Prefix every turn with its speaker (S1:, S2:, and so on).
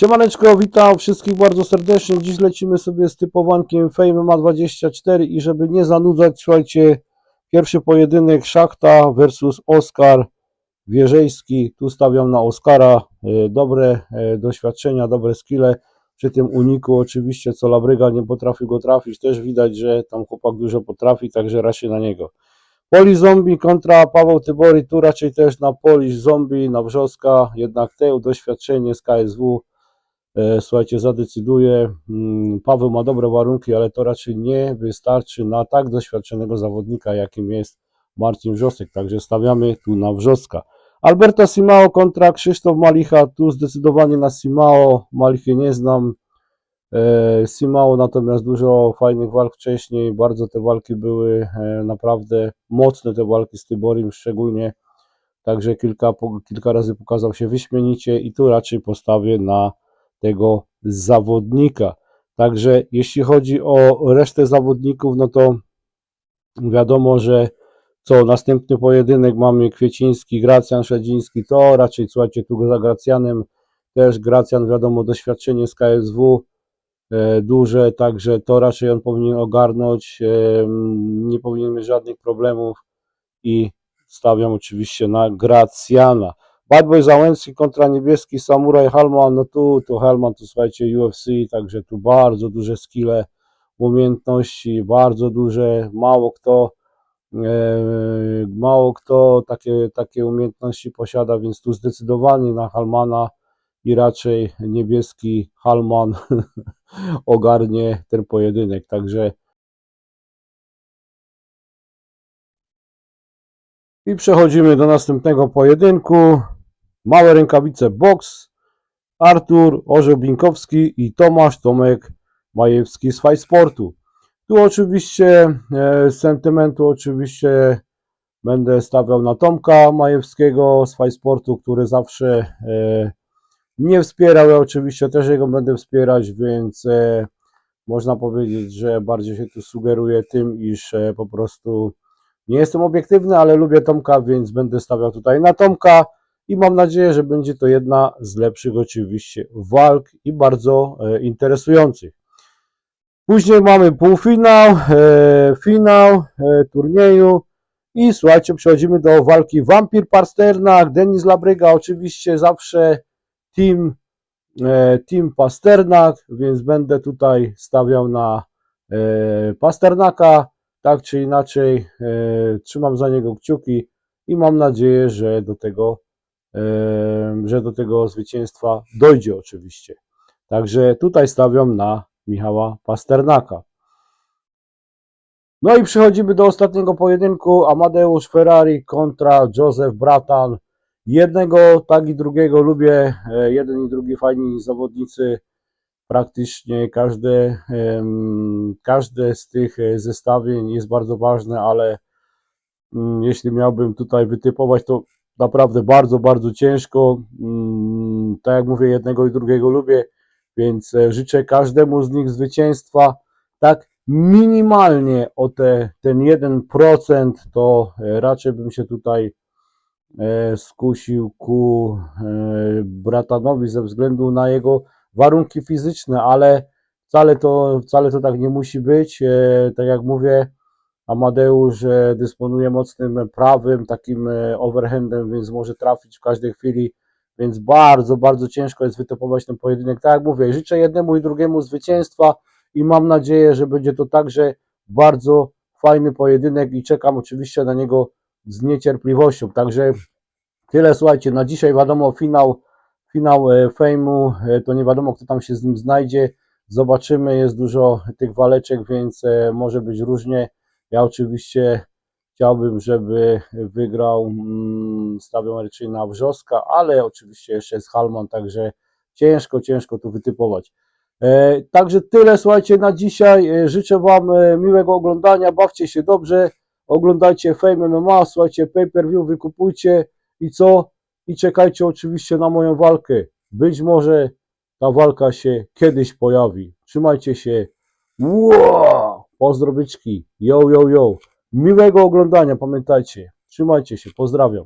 S1: Siemaneczko, witam wszystkich bardzo serdecznie. Dziś lecimy sobie z typowankiem Fame Ma24 i żeby nie zanudzać, słuchajcie, pierwszy pojedynek Szachta versus Oskar Wierzejski. Tu stawiam na Oskara. E, Dobre e, doświadczenia, dobre skille. Przy tym uniku oczywiście, co Labryga nie potrafił go trafić. Też widać, że tam chłopak dużo potrafi, także raczej na niego. Poli Zombie kontra Paweł Tybori, tu raczej też na Polish Zombie, na Wrzoska, jednak te doświadczenie z KSW słuchajcie, zadecyduje. Mm, Paweł ma dobre warunki, ale to raczej nie wystarczy na tak doświadczonego zawodnika, jakim jest Marcin Wrzosek. Także stawiamy tu na Wrzoska. Alberto Simao kontra Krzysztof Malicha. Tu zdecydowanie na Simao. Malichy nie znam. E, Simao natomiast dużo fajnych walk wcześniej. Bardzo te walki były e, naprawdę mocne, te walki z Tyborim szczególnie. Także kilka, kilka razy pokazał się wyśmienicie i tu raczej postawię na tego zawodnika. Także jeśli chodzi o resztę zawodników, no to wiadomo, że co następny pojedynek mamy Kwieciński, Gracjan, Szedziński, to raczej słuchajcie tu za Gracjanem też Gracjan wiadomo doświadczenie z KSW e, duże, także to raczej on powinien ogarnąć, e, nie powinien mieć żadnych problemów i stawiam oczywiście na Gracjana. Bad Boy Załęcki kontra niebieski Samuraj Halman, no tu, tu Halman to słuchajcie UFC, także tu bardzo duże skille, umiejętności, bardzo duże, mało kto e, mało kto takie, takie umiejętności posiada, więc tu zdecydowanie na Halmana i raczej niebieski Halman ogarnie ten pojedynek, także i przechodzimy do następnego pojedynku. Małe rękawice box. Artur Orzeł Binkowski i Tomasz Tomek Majewski z Fight Sportu. Tu oczywiście e, sentymentu oczywiście będę stawiał na Tomka Majewskiego z Fight Sportu, który zawsze e, mnie wspierał. Ja oczywiście też jego będę wspierać, więc e, można powiedzieć, że bardziej się tu sugeruję tym, iż e, po prostu nie jestem obiektywny, ale lubię Tomka, więc będę stawiał tutaj na Tomka i mam nadzieję, że będzie to jedna z lepszych oczywiście walk i bardzo e, interesujących. Później mamy półfinał, e, finał e, turnieju. I słuchajcie, przechodzimy do walki Wampir Pasternak, Denis Labryga, oczywiście zawsze team, team Pasternak, więc będę tutaj stawiał na Pasternaka, tak czy inaczej trzymam za niego kciuki i mam nadzieję, że do tego, że do tego zwycięstwa dojdzie oczywiście. Także tutaj stawiam na Michała Pasternaka. No i przechodzimy do ostatniego pojedynku. Amadeusz Ferrari kontra Joseph Bratan. Jednego, tak i drugiego lubię. E, Jeden i drugi fajni zawodnicy. Praktycznie każde, każde z tych e, zestawień jest bardzo ważne, ale mm, jeśli miałbym tutaj wytypować, to naprawdę bardzo, bardzo ciężko. Mm, Tak jak mówię, jednego i drugiego lubię, więc e, życzę każdemu z nich zwycięstwa. Tak minimalnie o te, ten 1%, to e, raczej bym się tutaj e, skusił ku Bratanowi ze względu na jego warunki fizyczne, ale wcale to, wcale to tak nie musi być. Tak jak mówię, Amadeusz e, dysponuje mocnym prawym, takim e, overhandem, więc może trafić w każdej chwili, więc bardzo, bardzo ciężko jest wytypować ten pojedynek. Tak jak mówię, życzę jednemu i drugiemu zwycięstwa i mam nadzieję, że będzie to także bardzo fajny pojedynek i czekam oczywiście na niego z niecierpliwością. Także tyle, słuchajcie, na dzisiaj wiadomo, finał, finał e, fejmu, e, to nie wiadomo, kto tam się z nim znajdzie. Zobaczymy, jest dużo tych waleczek, więc e, może być różnie. Ja oczywiście chciałbym, żeby wygrał, mm, stawiam raczej na Wrzoska, ale oczywiście jeszcze jest Halman, także ciężko, ciężko tu wytypować. E, Także tyle, słuchajcie, na dzisiaj. E, Życzę Wam e, miłego oglądania, bawcie się dobrze, oglądajcie Fame MMA, słuchajcie, pay-per-view wykupujcie i co? I czekajcie oczywiście na moją walkę. Być może ta walka się kiedyś pojawi. Trzymajcie się. Wow! Pozdrowiczki. Yo, yo, yo. Miłego oglądania, pamiętajcie. Trzymajcie się, pozdrawiam.